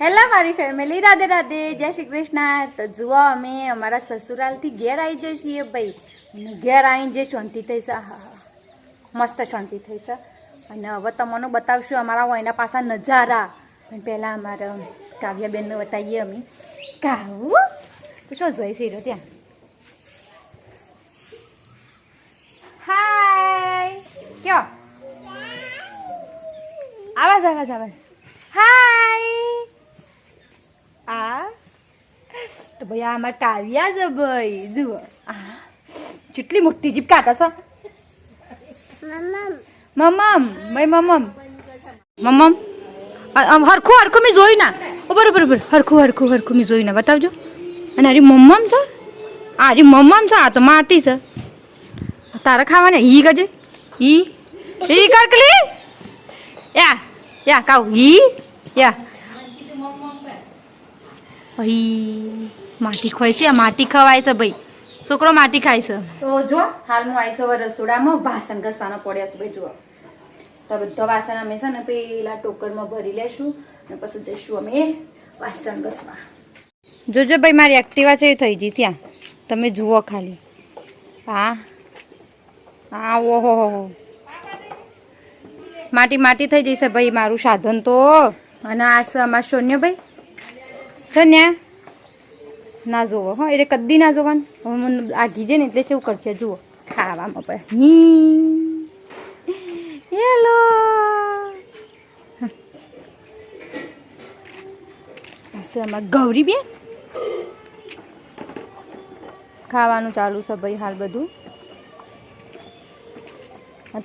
Hello મારી family Radhe Radhe. જય શ્રી કૃષ્ણ. તો જુઓ અમે અમારા સસુરાલથી ઘેર આવી જઈએ છીએ ભાઈ. અને ઘેર આવીને જે શાંતિ થઈ છે મસ્ત શાંતિ થઈ છે. અને હવે તમને બતાવશું અમારા વયના પાછા નજારા. અને પહેલાં અમારા કાવ્યાબેનને બતાવીએ અમે. કાવું તો શું જોઈ છે ત્યાં? હાય કયો? આવાજ આવાજ આવાજ હાય આ તો ભાઈ આ અમારે કાવ્યા છે ભાઈ. જુઓ. આ. કેટલી મોટી જીભ કાઢા છે. મમમ ભાઈ મમમ મમમ હરખું હરખું મેં જોઈ ના. ઓ બરોબર બરોબર. હરખું હરખું હરખું મેં જોઈ ના. બતાવજો. અને અરે મમ્મમ છે? આ અરે મમમ છે? આ તો માટી છે. તારે ખાવાને? ઈ ગજે. ઈ? ઈ કરકલી? યા યા કાવ. ઈ? યા. અહીં માટી ખવાય છે આ માટી ખવાય છે ભાઈ. છોકરો માટી ખાય છે. તો જો હાલ હું આવીશ હવે રસોડામાં વાસણ ઘસવાનો પડ્યા છે ભાઈ જુઓ. તો બધા વાસણ અમે છે ને પેલા ટોકરમાં ભરી લેશું અને પછી જઈશું અમે વાસણ ઘસવા. જોજો ભાઈ મારી એક્ટિવા છે એ થઈ ગઈ ત્યાં. તમે જુઓ ખાલી. હા. હા ઓહો હો માટી માટી થઈ જશે ભાઈ મારું સાધન તો. અને આ છે અમારા સોન્યભાઈ સોન્યા? ના જોવો, હો, એટલે કદી ના જોવાનું. હવે મને આ જાય ને એટલે શું કરશે, જુઓ. ખાવામાં પણ. હેલો અમારા ગૌરી બેન? ખાવાનું ચાલુ છે ભાઈ હાલ બધું.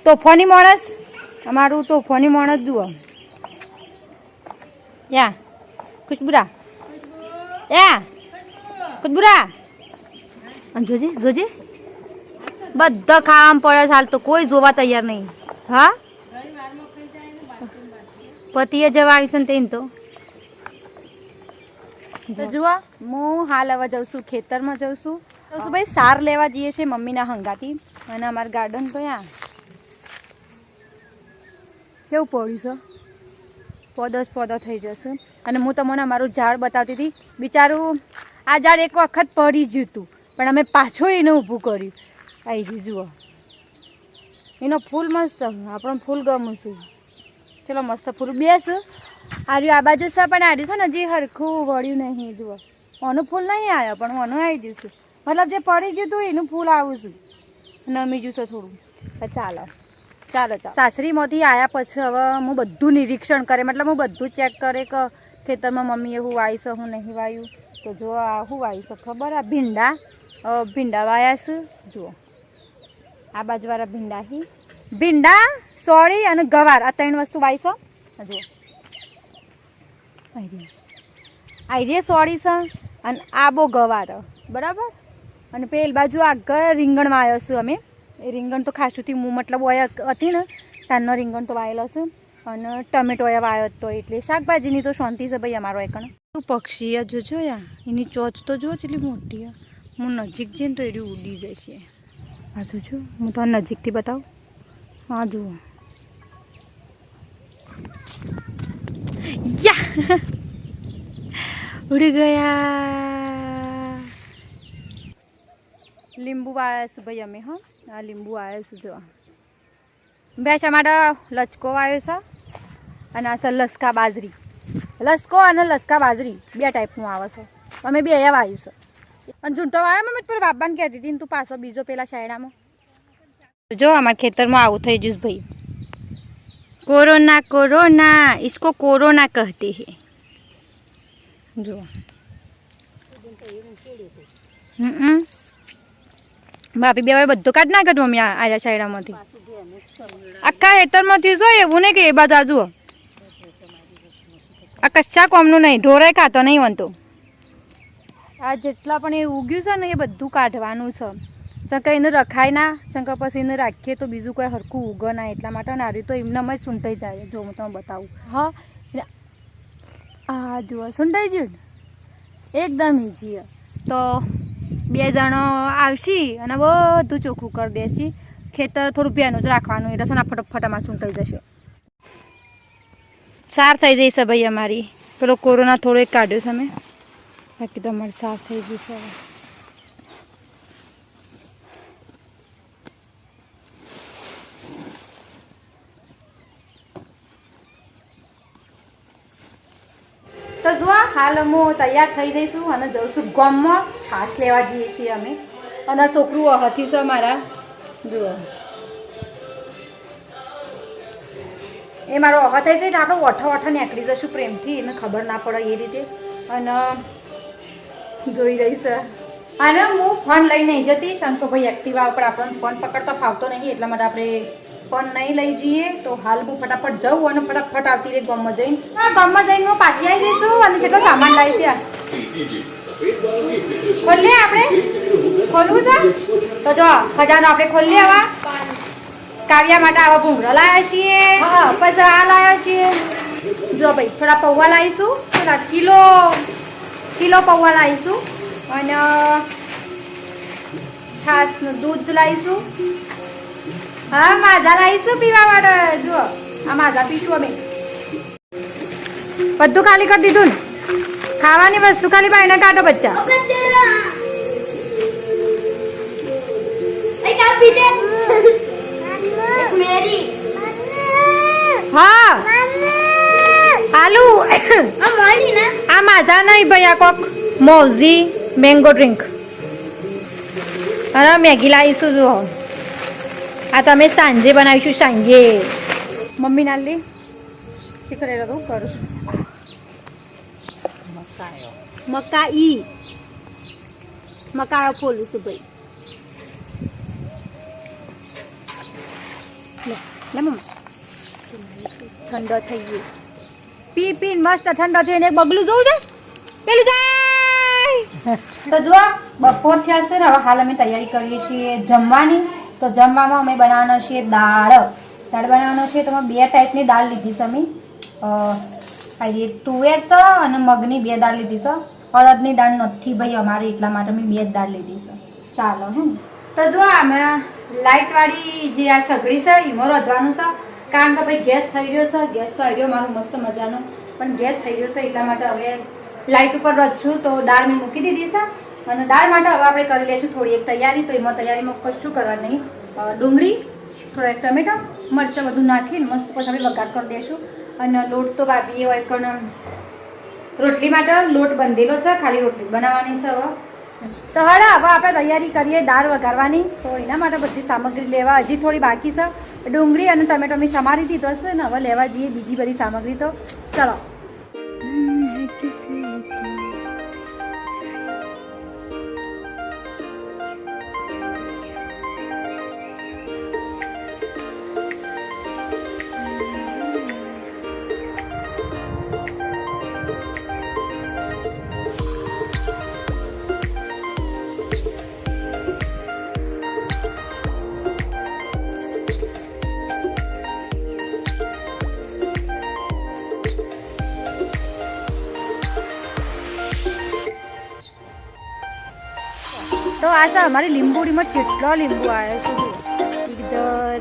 તોફાની માણસ? અમારું તોફાની માણસ જુઓ. યા, ખુશબુરા. યા. આમ જોજે જોજે. બધા ખાવામાં પડે હાલ તો, કોઈ જોવા તૈયાર નહીં. હા? પતિએ જવા આવી છે ને તેને તો. જુઓ, હું હાલ હવે જઉં છું, ખેતરમાં જઉં છું. જઉં છું ભાઈ, સાર લેવા જઈએ છીએ મમ્મીના હંગાથી. અને અમારું ગાર્ડન તો ત્યાં કેવું પડ્યું છે? પોદો પોદો થઈ જશે. અને હું તમને મારું ઝાડ બતાવતી હતી. બિચારું આ ઝાડ એક વખત પડી ગયું હતું પણ અમે પાછું એને ઊભું કર્યું. આવી ગયું, જુઓ. એનો ફૂલ મસ્ત આપણને ફૂલ ગમું છે. ચલો મસ્ત ફૂલ બેસ. આર્યું આ બાજુ છે, પણ આર્યું છે ને, હજી હરખું વળ્યું નહીં, જુઓ. ઓનું ફૂલ નહીં આવ્યો, પણ ઓનું આવી જઈશું મતલબ જે પડી ગયું હતું એનું ફૂલ આવું છું. નમી જશે થોડું. ચાલો. ચાલો ચાલો. સાસરીમાંથી આવ્યા પછી હવે હું બધું નિરીક્ષણ કરે, મતલબ હું બધું ચેક કરે કે ખેતરમાં મમ્મીએ હું વાયું છે હું નહીં વાવ્યું. તો જો આ શું વાવી છે, ખબર? આ ભીંડા. ભીંડા વાયા છે. જુઓ. આ બાજુવાળા ભીંડા હી. ભીંડા, સોળી અને ગવાર આ ત્રણ વસ્તુ વાવી છે? જુઓ. આઈરે સોળી છે અને આ બહુ ગવાર. બરાબર? અને પેલ બાજુ આગળ રીંગણ વાયો છે અમે. એ રીંગણ તો ખાસુંથી હું મતલબ હોય હતી ને તારનો રીંગણ તો વાયેલો છે. અને ટમેટો એ વાયો હતો એટલે શાકભાજીની તો શાંતિ છે ભાઈ અમારો એકણ તું પક્ષી આ જોયા એની ચોચ તો જો એટલી મોટી હું નજીક જઈને તો એડી ઉડી જશે આ જોજો હું તો નજીકથી બતાવું. હા જુઓ. યા! ઉડી ગયા. લીંબુ આવ્યા છે ભાઈ અમે હા. આ લીંબુ આવ્યા છે જો. બેસા માટે લચકો આવ્યો છે. અને આ છે લસકા બાજરી. લસકો અને લસકા બાજરી, બે ટાઈપનું આવે છે. અમે બે એવા આવ્યું છે. અને ઝૂંટો આવ્યો મમ્મી પર બાપાને કહેતી હતી તું પાછો બીજો પેલા શાયડામાં જો અમારા ખેતરમાં આવું થઈ ગયું ભાઈ. કોરોના કોરોના, ઇસકો કોરોના કહેતી હે. જો. હમ. બે બેવાય બધું કાઢ ના નાખે અમે આજા શાયડામાંથી આખા ખેતરમાંથી જો એવું નહીં કે એ બાજુ જુઓ. આ કશા કોમનું નહીં ઢોરાય ખાતો નહીં વનતો આ જેટલા પણ એ ઉગ્યું છે ને એ બધું કાઢવાનું છે. ચંકા એને રખાય ના ચંકા પછી એને રાખીએ તો બીજું કોઈ હરખું ઉગે ના, એટલા માટે નારી તો એમને જ સૂંટાઈ જાય, જો હું તમને બતાવું. હા આ જુઓ, સૂંટાઈ ગયું ને? એકદમ ઈજી તો બે જણો આવશી અને બધું ચોખ્ખું કરી દેશી. ખેતર થોડું ભેનું જ રાખવાનું, એટલે છે ને ફટોફટ અમારે સૂંટાઈ જશે. સાર થઈ જઈશ ભાઈ અમારી. પેલો કોરોના થોડો એક કાઢ્યો છે અમે. બાકી તો અમારી સાફ થઈ છે હવે. તો જો હાલ અમુ તૈયાર થઈ જઈશું અને જઈશું ગામમાં છાશ લેવા જઈએ છીએ અમે. અને છોકરું હથ્યું છે મારા જુઓ. એ મારો અહ થાય છે એટલે આપણે ઓઠા ઓઠા નીકળી જશું પ્રેમથી એને ખબર ના પડે એ રીતે. અને જોઈ રહી છે. અને હું ફોન લઈ નહીં જતી, શંકુભાઈ એક્ટિવા ઉપર આપણને ફોન પકડતો ફાવતો નહીં, એટલા માટે આપણે ફોન નહીં લઈ જઈએ. તો હાલ હું ફટાફટ જઉં અને ફટાફટ આવતી રહી ગામમાં જઈને. હા, ગામમાં જઈને હું પાછી આવી જઈશું અને કેટલો સામાન લાવી ત્યાં ખોલીએ આપણે? ખોલવું છે? તો જો ખજાનો આપણે ખોલીએ આવા. કાવ્યા માટે આવા ભૂંગળા લાવ્યા છીએ. હા. પછી આ લાવ્યા છીએ. જો ભાઈ થોડા પૌવા લાવીશું. થોડા કિલો કિલો પૌવા લાવીશું. અને છાશનું દૂધ લાવીશું. હા માઝા લાવીશું પીવા માટે. જુઓ આ માઝા પીશું અમે. બધું ખાલી કરી દીધું ને? ખાવાની વસ્તુ ખાલી બાયને કાઢો બચ્ચા. હા. આલુ. આ માઝા નહીં ભાઈ આ કોક મોઝી મેંગો ડ્રિંક અને મેગી લાવીશું જુઓ આ તમે સાંજે બનાવીશું સાંજે. મમ્મી નાલી શીખરે રહું કરું મકા મકાઈ. મકાયો ફોલું છું ભાઈ. લે લે મમ્મા. ઠંડો થઈ ગયો. પી, પીને મસ્ત ઠંડો થઈને એક બગલું જોવું છે? પેલું જાય! તો જો બપોર થયા છે ને, હવે હાલ અમે તૈયારી કરીએ છીએ જમવાની. તો જમવામાં અમે બનાવવાનો છીએ દાળ. દાળ બનાવવાનો છે, તો બે ટાઈપની દાળ લીધી છે અમે. આવી તુવેર છે અને મગની બે દાળ લીધી છે. અડદની દાળ નથી ભાઈ, અમારે એટલા માટે અમે બે જ દાળ લીધી છે. ચાલો, હે તો જો અમે લાઇટવાળી જે આ સગડી છે, એમાં રોધવાનું છે. કારણ કે ભાઈ ગેસ થઈ રહ્યો છે ગેસ તો આવી રહ્યો મારો મસ્ત મજાનો, પણ ગેસ થઈ રહ્યો છે એટલા માટે હવે લાઇટ ઉપર છું, તો દાળ મેં મૂકી દીધી છે. અને દાળ માટે હવે આપણે કરી લઈશું થોડી એક તૈયારી, તો એમાં તૈયારીમાં કશું કરવા નહીં. ડુંગળી, થોડા એક ટમેટા, મરચાં બધું નાખીને મસ્ત પછી આપણે વઘાર કરી દઈશું. અને લોટ તો બાપીએ હોય પણ, રોટલી માટે લોટ બંધેલો છે, ખાલી રોટલી બનાવવાની છે હવે. તો હળા હવે આપણે તૈયારી કરીએ દાળ વઘારવાની. તો એના માટે બધી સામગ્રી લેવા. હજી થોડી બાકી છે. ડુંગળી અને ટમેટો મેં સમારી દીધો છે ને, હવે લેવા જઈએ બીજી બધી સામગ્રી તો. ચલો. તો આ છે અમારી લીંબુડીમાં કેટલો લીંબુ આવ્યો છે. ઇધર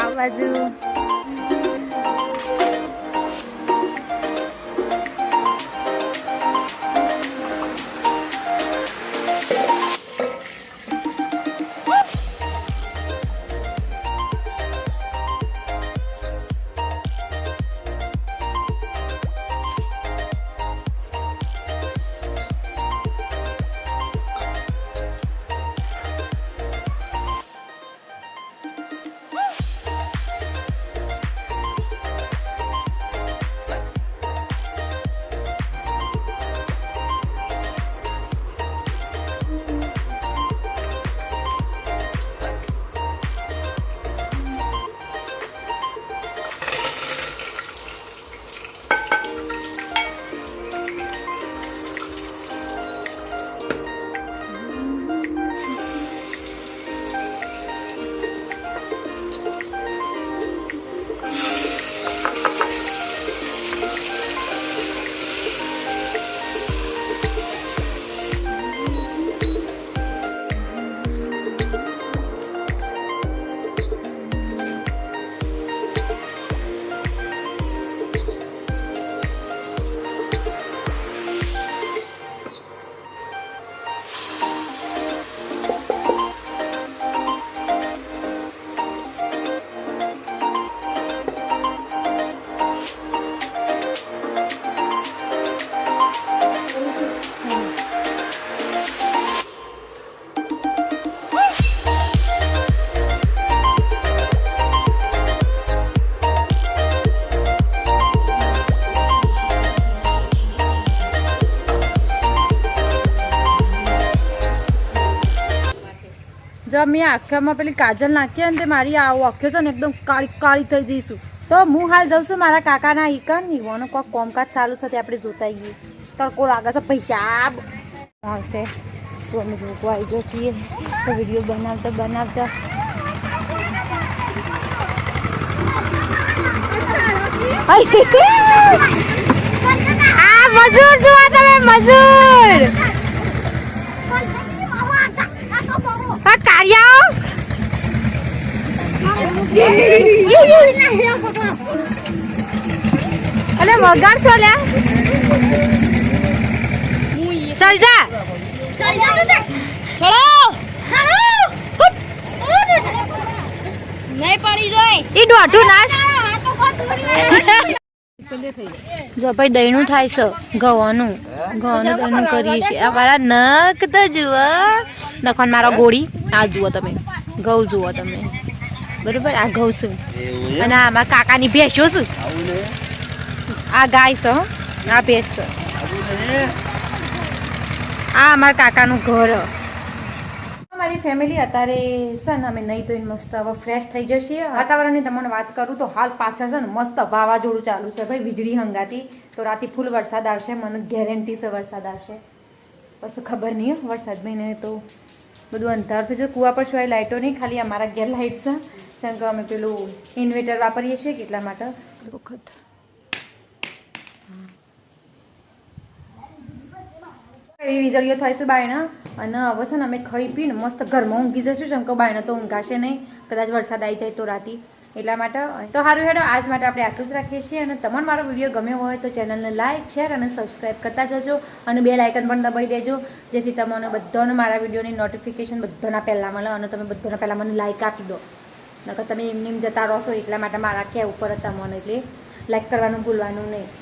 આ બાજુ તો મેં આખામાં પેલી કાજલ નાખી અને તે મારી આવો આખ્યો છે ને એકદમ કાળી કાળી થઈ જઈશું. તો હું હાલ જઉં છું મારા કાકાના ઈકન ઈવાનો કોઈક કોમકાજ ચાલુ છે, તે આપણે જોતા આવીએ તડકો લાગે છે, પૈસા આવશે. તો અમે જોવા આવી ગયો છીએ. તો વીડિયો બનાવતા બનાવતા. આ મજૂર જોવા તમે, મજૂર! આ કાર્યાઓ અલે વગાડ છો લે સરજા નહીં પડી જોઈ. ઈ દોઢું નાશ. જો ભાઈ દહીણું થાય છે ઘઉંનું. ઘઉંનું દહીનું કરીએ છીએ. આ મારા નખ તો જુઓ. નખન મારો ગોળી. આ જુઓ તમે. ઘઉં જુઓ તમે. બરોબર? આ ઘઉં છું. અને આ મારા કાકાની ભેંસો છું આ ગાય છે હો. આ ભેંસ છે. આ અમારા કાકાનું ઘર. અમારી ફેમિલી અત્યારે છે ને અમે નહીં ધોઈને મસ્ત હવે ફ્રેશ થઈ જશે. વાતાવરણની તમને વાત કરું તો હાલ પાછળ છે ને મસ્ત વાવાઝોડું ચાલુ છે. ભાઈ, વીજળી હંગાતી. તો રાતે ફૂલ વરસાદ આવશે. મને ગેરંટી છે વરસાદ આવશે. પછી ખબર નહીં વરસાદ મહિને તો બધું અંધાર થઈ જશે. કૂવા પર સિવાય લાઇટો નહીં, ખાલી અમારા ઘેર લાઇટ છે. કારણ કે અમે પેલું ઇન્વેટર વાપરીએ છીએ કેટલા માટે? વખત. એવી વીજળીઓ થાય છે બાયણા. અને હવે છે ને અમે ખાઈ પીને મસ્ત ઘરમાં ઊંઘી જશું જેમ કે બાયણા તો ઊંઘાશે નહીં. કદાચ વરસાદ આવી જાય તો રાતી. એટલા માટે તો સારું હેડો. આજ માટે આપણે આટલું જ રાખીએ છીએ. અને તમને મારો વીડિયો ગમ્યો હોય તો ચેનલને લાઇક શેર અને સબસ્ક્રાઇબ કરતા જજો. અને બે લાઇકન પણ દબાઈ દેજો. જેથી તમને બધાને મારા વિડીયોની નોટિફિકેશન બધાના પહેલાં મળે અને તમે બધાના પહેલાં મને લાઇક આપી દો. નકર તમે એમને એમ જતા રહો છો. એટલા માટે મારા કહેવું ઉપર તમને એટલે લાઇક કરવાનું ભૂલવાનું નહીં.